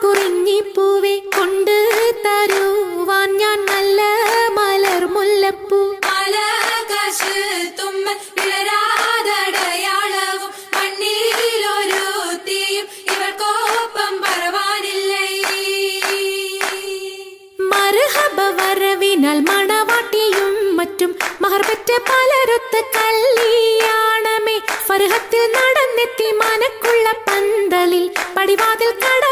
കുറിഞ്ഞിപ്പൂവെ കൊണ്ട് തരുവാൻ ഞാൻ നല്ല മലർ മുല്ലപ്പൂ. ആകാശ് തുമ്മൽ വിളരാതടയാളവും മണ്ണിലൊരു തീയും ഇവർക്കൊപ്പം പറവാനില്ലേ? വരവിനാൽ മണവാട്ടിയും മറ്റും മഹർപറ്റ പലരൊത്ത് കല്യാണമേ. ഫർഹത്തിൽ നടന്നെത്തി മനക്കുള്ള പന്തലിൽ പടിവാതിൽ കടപ്പാനുള്ള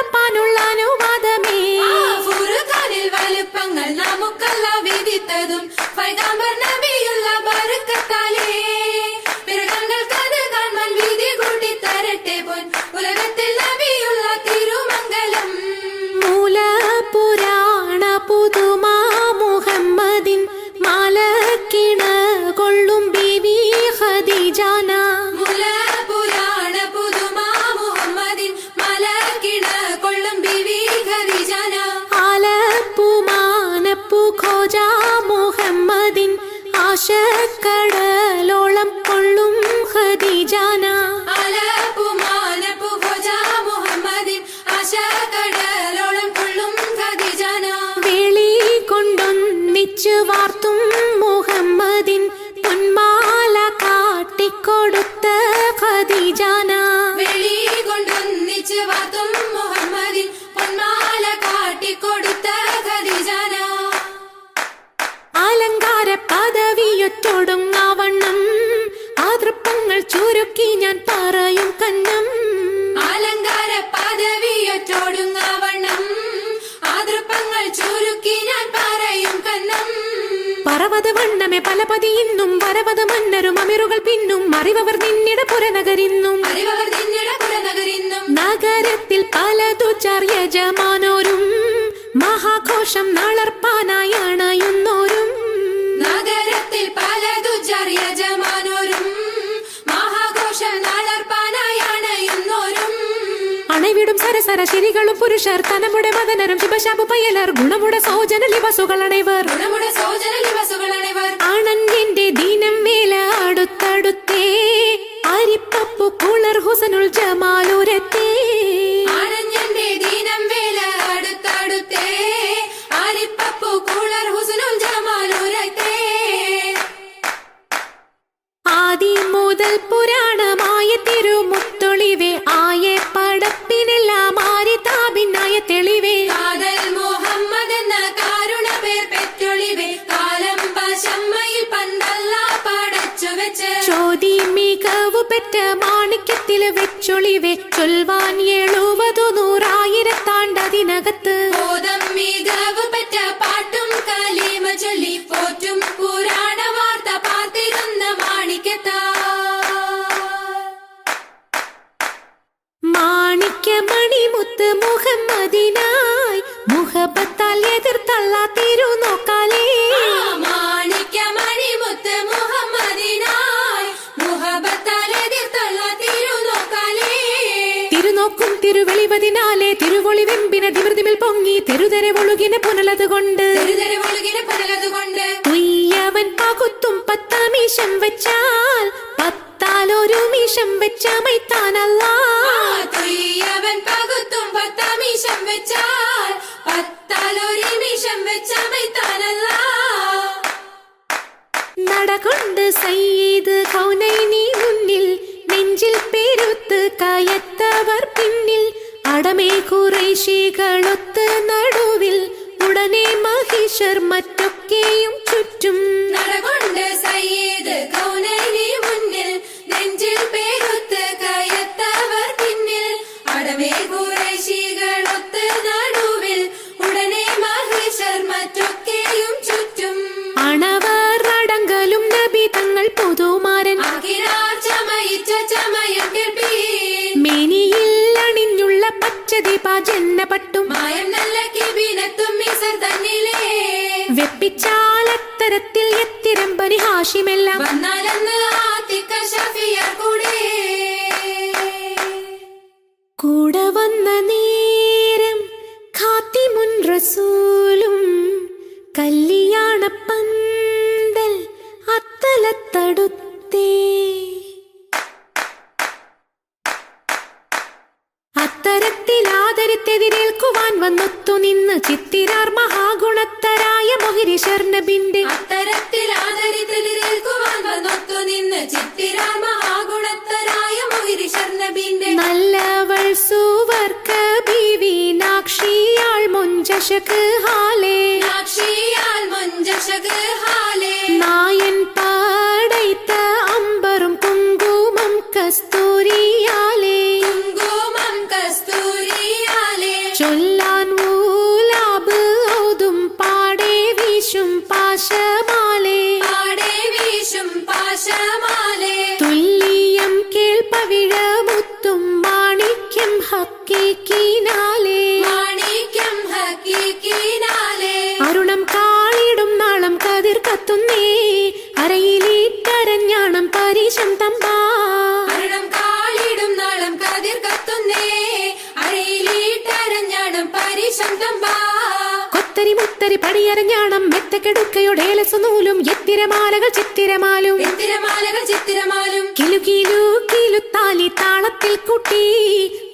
should പലപതി ഇന്നും വരവത മന്നരും അമിറുകൾ പിന്നും അറിവവർ നിന്നിട പുറനഗരിന്നും നഗരത്തിൽ പലതു ചാർയജമാനോരും മഹാഘോഷം നളർപ്പാനായി അണവിടും സരസര ശരികളും പുരുഷർ തനമുടെ മദനരും ശിവശാപ പയ്യലർ ഗുണമുട സൗജന ദിവസുകളണിവർ ആണന്യന്റെ ദീനം വേല അടുത്തടുത്തേ അരിപ്പപ്പു കുളർ ഹുസനുൽ ജമാലൂരത്തേ. ആദ്യം മുതൽ വേല മികവു പെറ്റ മാണിക്യത്തിൽ വെച്ചൊളി ചൊൽവാൻ എഴുപതു നൂറായിരത്താണ്ടതിനകത്ത്. മികവ് പറ്റ പാട്ടും കലീമ ചൊല്ലി പോറ്റും പുരാണ വാർത്ത പാത്തിരുന്ന മാണിക്കത്താ മാണിക്യമണിമുത്ത് മുഹമ്മദിനായി മുഹബത്താൽ എതിർത്തള്ള തിരുനോക്കാലേ. മാണിക്യമണിമുത്ത് മുഹമ്മദിനായി തിരുനോക്കും തിരുവെളിവതിനാലെ തിരുവൊളി വെമ്പിന തിമിർതിമിൽ പൊങ്ങി തെരുതെരെ ഒഴുകിന പുനലത് കൊണ്ട് തെരുതെരെ ഉയ്യവൻ പകുത്തും പത്താമീശം വെച്ചാൽ പത്താലൊരു മീശം വെച്ച മൈത്താനല്ല തുയ്യവൻ പകുത്തും പത്താമീശം വെച്ചാൽ പത്താലൊരിമീശം വെച്ച മൈത്താനല്ല നടകൊണ്ട് സയ്യിദ് കൗനൈനി മുന്നിൽ നെഞ്ചിൽ കയത്തവർ പിന്നിൽ അടമേ കുറേശികളൊത്ത് നടുവിൽ ഉടനെ മഹിഷർ മറ്റൊക്കെയും ചുറ്റും. നടകൊണ്ട് സയ്യിദ് കൗനൈനി മുന്നിൽ നെഞ്ചിൽ പേരൊത്ത് കയത്തവർ പിന്നിൽ അടമേ കുറേശികളൊത്ത് നടുവിൽ ഉടനെ മഹിഷർ മറ്റൊക്കെയും ചുറ്റും. അണവർ അടങ്കലും നബി തങ്ങൾ പുതുമാരൻ ഷഫിയർ കൂടെ. കൂടെ വന്ന നേരം ഖാത്തിമുൻ റസൂലും കല്യാണപ്പന്തൽ അത്തലത്തടുത്തേ. അത്തരത്തിൽ ആദരി വന്നൊത്തു നിന്ന് ചിത്തിരാർ മഹാഗുണത്തരായ മൊഹിരി ശർണബിന്റെ അത്തരത്തിൽ അരയിലീറ്റരഞ്ഞാണം പരീശം തമ്പാ. കാളിടും നാളം കതിർ കത്തുന്നേ. അരയിലീട്ടരഞ്ഞാടും പരീശം തമ്പാ. കൊത്തരി മുത്തരി പടിയരഞ്ഞാണം മെത്തക്കെടുക്കയുടെ നൂലും എത്തിരമാലകൾ ചിത്തിരമാലും. ചിത്തിരമാലകൾ ചിത്തിരമാലും. കിലു കിലു കിലുത്താലി താളത്തിൽ കുട്ടി.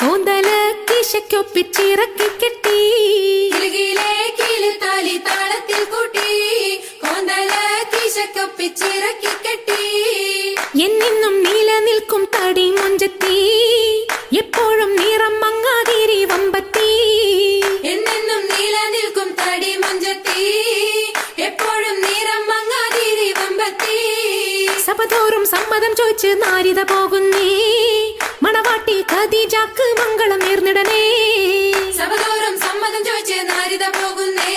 കോന്തല കിശക്കൊപ്പിച്ചിറക്കി കെട്ടി. കിലുകിലേ കിലുത്താലി താളത്തിൽ കൂട്ടി. പദം ചോദിച്ച് നാരിത പോകുന്നേ. മണവാട്ടി ഖദീജാക്ക് മംഗളം നേർന്നിടനേ സഭതോറും സമ്മതം ചോദിച്ച് നാരിത പോകുന്നേ.